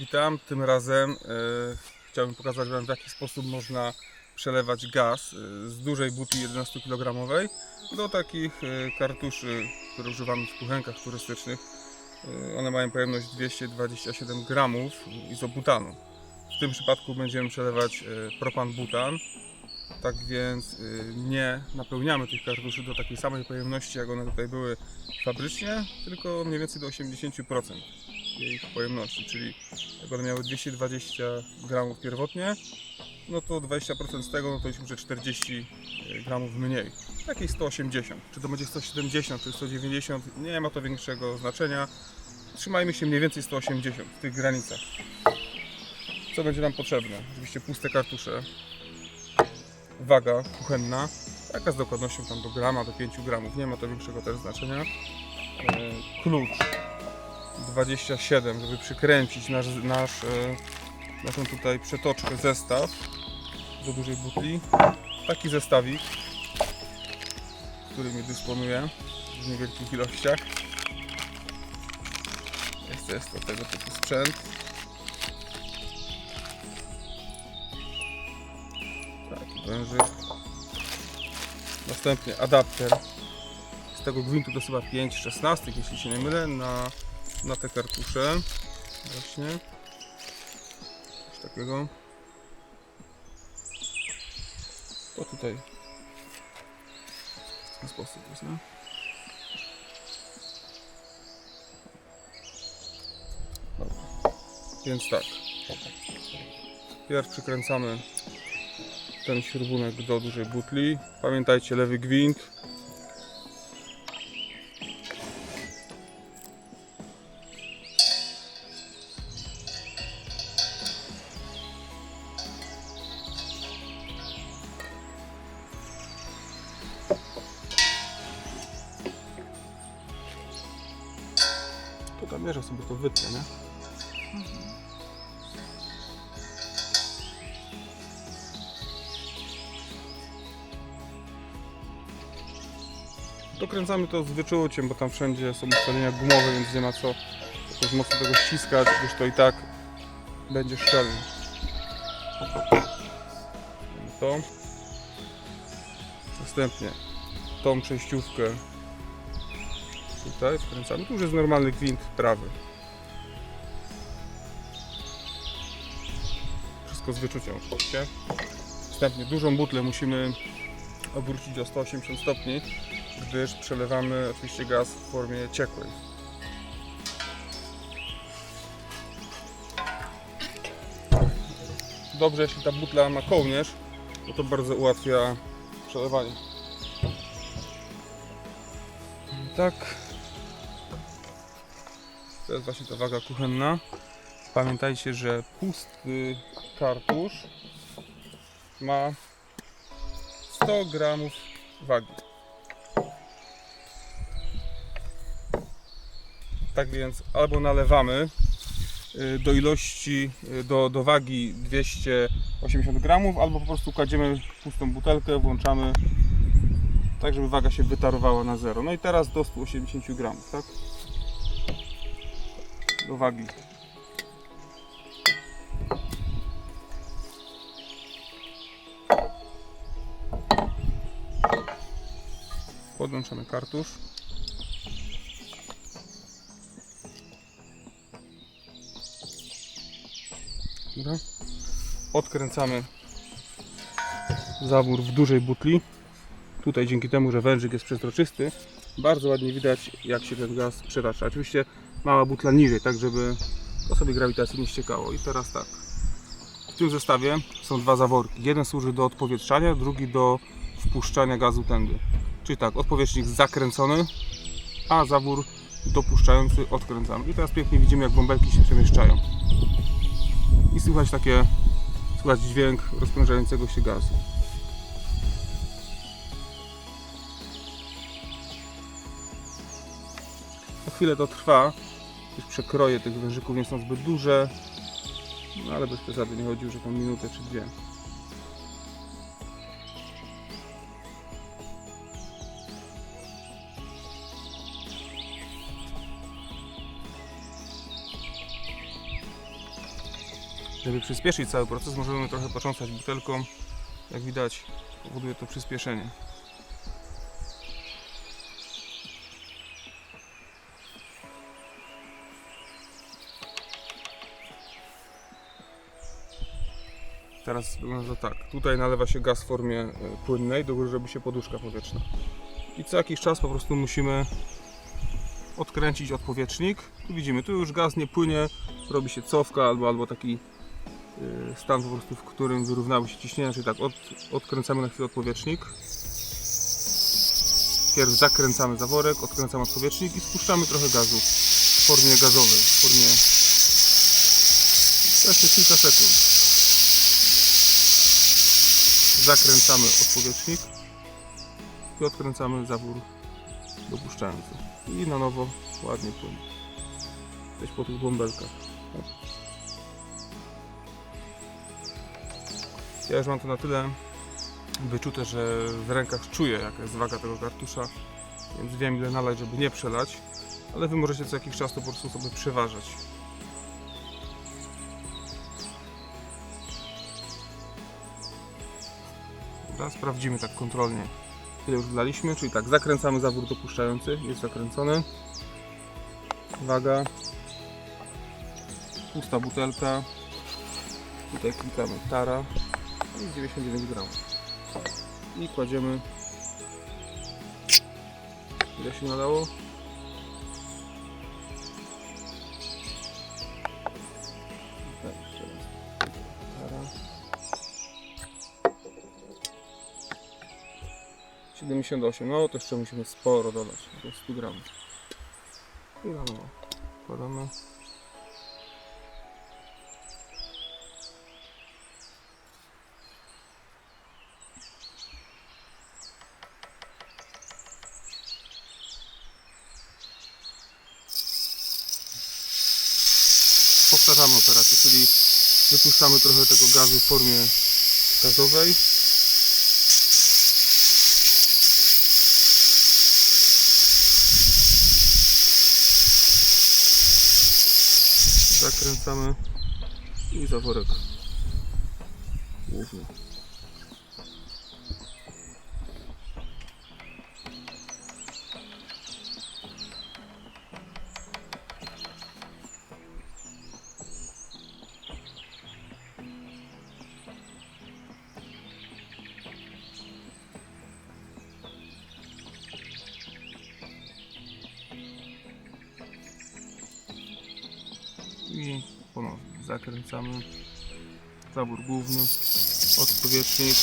Witam, tym razem e, chciałbym pokazać Wam w jaki sposób można przelewać gaz e, z dużej butli 11 kg do takich e, kartuszy, które używamy w kuchenkach turystycznych. One mają pojemność 227 gramów izobutanu. W tym przypadku będziemy przelewać propan-butan. Tak więc nie napełniamy tych kartuszy do takiej samej pojemności, jak one tutaj były fabrycznie, tylko mniej więcej do 80% jej pojemności, czyli jak one miały 220 gramów pierwotnie, no to 20% z tego, no to jest już 40 gramów mniej. Jakieś 180, czy to będzie 170, czy 190, nie ma to większego znaczenia. Trzymajmy się mniej więcej 180 w tych granicach. Co będzie nam potrzebne? Oczywiście puste kartusze, waga kuchenna, taka z dokładnością tam do grama, do 5 gramów, nie ma to większego też znaczenia. E, Klucz 27, żeby przykręcić nasz, nasz, e, naszą tutaj przetoczkę, zestaw do dużej butli. Taki zestawik, którymi dysponuję w niewielkich ilościach. Jest, jest to tego typu sprzęt. Taki wężyk. Następnie adapter. Z tego gwintu to chyba 5 16, jeśli się nie mylę, na na te kartusze. Właśnie. Coś takiego. To tutaj. W ten sposób jest, nie? Dobra. Więc tak. Pierw przykręcamy ten śrubunek do dużej butli. Pamiętajcie, lewy gwint. Dokręcamy to z wyczuciem, bo tam wszędzie są ustalenia gumowe, więc nie ma co jakoś mocno tego ściskać, gdyż to i tak będzie szczelne. To. Następnie tą przejściówkę tutaj wkręcamy. Tu już jest normalny gwint prawy. Wszystko z wyczuciem oczywiście. Następnie dużą butlę musimy obrócić o 180 stopni, gdyż przelewamy oczywiście gaz w formie ciekłej. Dobrze, jeśli ta butla ma kołnierz, bo to bardzo ułatwia przelewanie. Tak. To jest właśnie ta waga kuchenna. Pamiętajcie, że pusty kartusz ma 100 gramów wagi. Tak więc albo nalewamy y, do ilości, y, do, do wagi 280 gramów, albo po prostu kładziemy pustą butelkę, włączamy tak, żeby waga się wytarowała na zero. No i teraz do 180 gramów, tak? Do wagi. Podłączamy kartusz. Dobra. Odkręcamy zawór w dużej butli. Tutaj dzięki temu, że wężyk jest przezroczysty, bardzo ładnie widać jak się ten gaz przetacza. Oczywiście mała butla niżej, tak żeby to sobie grawitacji nie ściekało. I teraz tak. W tym zestawie są dwa zaworki. Jeden służy do odpowietrzania, drugi do wpuszczania gazu tędy. Czyli tak, odpowietrznik zakręcony, a zawór dopuszczający odkręcamy. I teraz pięknie widzimy jak bąbelki się przemieszczają. I słychać takie, słychać dźwięk rozprężającego się gazu. Po chwilę to trwa, już przekroje tych wężyków nie są zbyt duże, no ale bez przesady nie chodzi już o tą minutę czy dwie. Żeby przyspieszyć cały proces, możemy trochę począsać butelką. Jak widać, powoduje to przyspieszenie. Teraz wygląda tak. Tutaj nalewa się gaz w formie e, płynnej, do góry robi się poduszka powietrzna. I co jakiś czas po prostu musimy odkręcić odpowietrznik. Tu widzimy, tu już gaz nie płynie, robi się cofka albo, albo taki stan po prostu, w którym wyrównały się ciśnienia, czyli tak od, odkręcamy na chwilę odpowietrznik. Pierw zakręcamy zaworek, odkręcamy odpowietrznik i spuszczamy trochę gazu w formie gazowej, w formie jeszcze kilka sekund. Zakręcamy odpowietrznik i odkręcamy zawór dopuszczający. I na nowo ładnie płynie. Gdzieś po tych bąbelkach. Ja już mam to na tyle wyczute, że w rękach czuję jaka jest waga tego kartusza, więc wiem ile nalać, żeby nie przelać, ale Wy możecie co jakiś czas to po prostu sobie przeważać. Dobra, sprawdzimy tak kontrolnie ile już wlaliśmy, czyli tak, zakręcamy zawór dopuszczający, jest zakręcony. Waga. Pusta butelka. Tutaj klikamy tara. I 99 gramów. I kładziemy. Ile się nadało? Tak, jeszcze raz. Tara. 78, no to jeszcze musimy sporo dodać, do 100 gramów. I na nowo wypuszczamy trochę tego gazu w formie gazowej. zakręcamy i zaworek główny. Ponownie zakręcamy zawór główny, odpowietrznik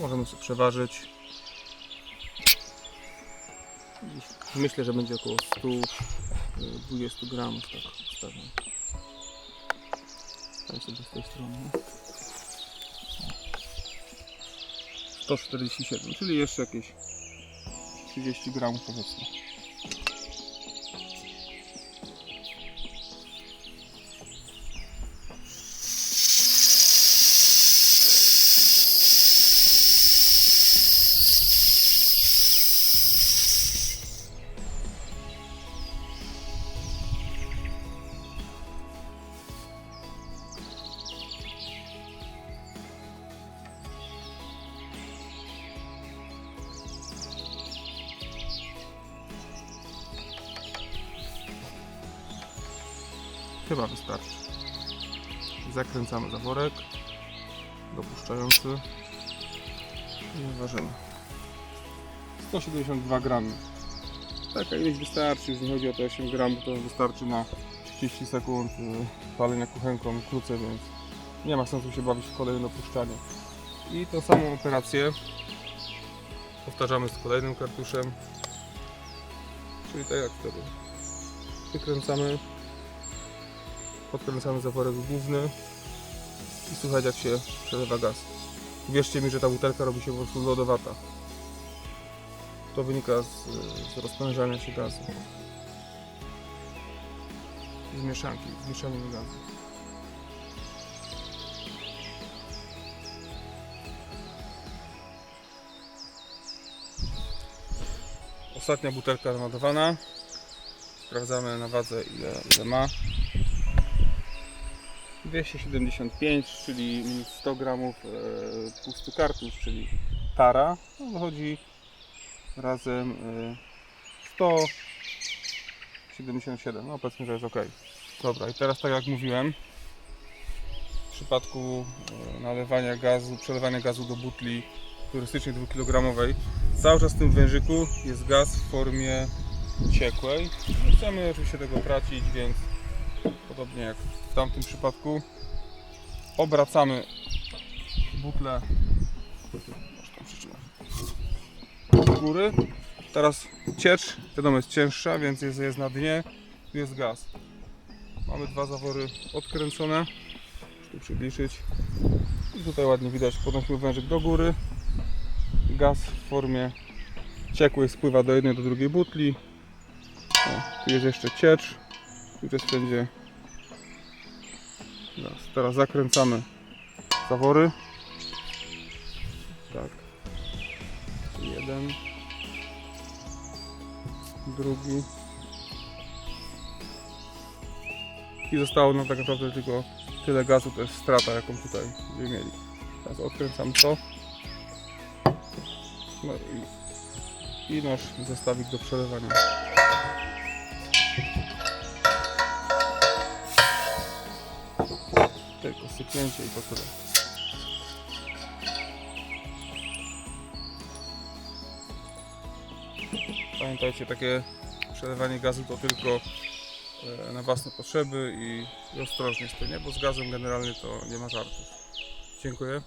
możemy sobie przeważyć. Myślę, że będzie około 120 gramów tak ustawiam. Dam sobie z tej strony. nie? 147, czyli jeszcze jakieś 30 gramów powiedzmy Chyba wystarczy. Zakręcamy zaworek dopuszczający i ważymy. 172 gramy. Taka ilość wystarczy, już nie chodzi o te 8 gramów, to wystarczy na 30 sekund y, palenia kuchenką krócej, więc nie ma sensu się bawić w kolejne dopuszczanie. I tą samą operację powtarzamy z kolejnym kartuszem, czyli tak jak wtedy. wykręcamy, podkręcamy zaworek główny i słuchać jak się przelewa gaz. Wierzcie mi, że ta butelka robi się po prostu lodowata. To wynika z, z rozprężania się gazu. Z mieszanki, z mieszania gazu. Ostatnia butelka naładowana. Sprawdzamy na wadze ile, ile ma. 275, czyli minus 100 gramów e, pusty kartusz, czyli tara. No, wychodzi razem e, 177. No powiedzmy, że jest ok. Dobra, i teraz tak jak mówiłem, w przypadku e, nalewania gazu, przelewania gazu do butli turystycznej 2 kg, cały czas w tym wężyku jest gaz w formie ciekłej. Nie chcemy oczywiście tego tracić, więc podobnie jak w tamtym przypadku obracamy butlę do góry. Teraz ciecz, wiadomo jest cięższa, więc jest, jest na dnie, tu jest gaz. Mamy dwa zawory odkręcone, tu przybliżyć. I tutaj ładnie widać, podnosimy wężyk do góry. Gaz w formie ciekłej spływa do jednej, do drugiej butli. O, tu jest jeszcze ciecz. Tu jest wszędzie gaz. Teraz zakręcamy zawory. Tak. Jeden. Drugi. I zostało nam tak naprawdę tylko tyle gazu, to jest strata jaką tutaj będziemy mieli. Teraz odkręcam to. No i, i nasz zestawik do przelewania. I tyle. Pamiętajcie, takie przelewanie gazu to tylko e, na własne potrzeby i, ostrożnie z tym, bo z gazem generalnie to nie ma żartów. Dziękuję.